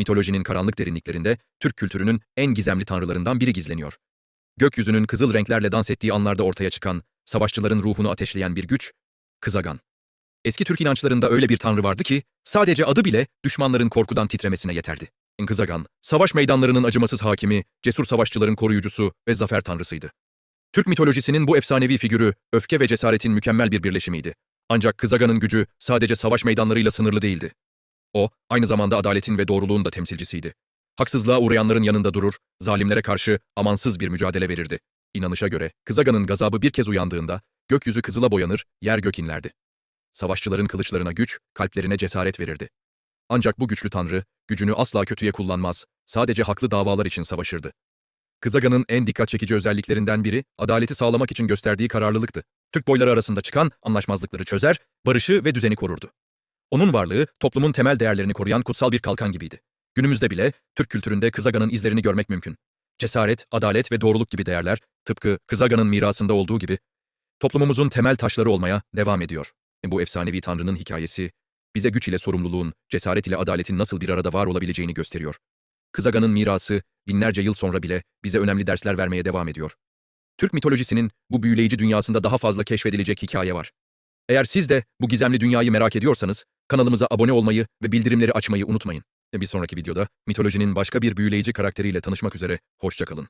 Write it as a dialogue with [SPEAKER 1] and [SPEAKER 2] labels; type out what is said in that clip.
[SPEAKER 1] mitolojinin karanlık derinliklerinde Türk kültürünün en gizemli tanrılarından biri gizleniyor. Gökyüzünün kızıl renklerle dans ettiği anlarda ortaya çıkan, savaşçıların ruhunu ateşleyen bir güç, Kızagan. Eski Türk inançlarında öyle bir tanrı vardı ki, sadece adı bile düşmanların korkudan titremesine yeterdi. Kızagan, savaş meydanlarının acımasız hakimi, cesur savaşçıların koruyucusu ve zafer tanrısıydı. Türk mitolojisinin bu efsanevi figürü, öfke ve cesaretin mükemmel bir birleşimiydi. Ancak Kızagan'ın gücü sadece savaş meydanlarıyla sınırlı değildi. O, aynı zamanda adaletin ve doğruluğun da temsilcisiydi. Haksızlığa uğrayanların yanında durur, zalimlere karşı amansız bir mücadele verirdi. İnanışa göre, Kızagan'ın gazabı bir kez uyandığında, gökyüzü kızıla boyanır, yer gök inlerdi. Savaşçıların kılıçlarına güç, kalplerine cesaret verirdi. Ancak bu güçlü tanrı, gücünü asla kötüye kullanmaz, sadece haklı davalar için savaşırdı. Kızagan'ın en dikkat çekici özelliklerinden biri, adaleti sağlamak için gösterdiği kararlılıktı. Türk boyları arasında çıkan anlaşmazlıkları çözer, barışı ve düzeni korurdu. Onun varlığı, toplumun temel değerlerini koruyan kutsal bir kalkan gibiydi. Günümüzde bile Türk kültüründe Kızagan'ın izlerini görmek mümkün. Cesaret, adalet ve doğruluk gibi değerler, tıpkı Kızagan'ın mirasında olduğu gibi, toplumumuzun temel taşları olmaya devam ediyor. Bu efsanevi tanrının hikayesi, bize güç ile sorumluluğun, cesaret ile adaletin nasıl bir arada var olabileceğini gösteriyor. Kızagan'ın mirası, binlerce yıl sonra bile bize önemli dersler vermeye devam ediyor. Türk mitolojisinin bu büyüleyici dünyasında daha fazla keşfedilecek hikaye var. Eğer siz de bu gizemli dünyayı merak ediyorsanız, kanalımıza abone olmayı ve bildirimleri açmayı unutmayın. Bir sonraki videoda mitolojinin başka bir büyüleyici karakteriyle tanışmak üzere, hoşçakalın.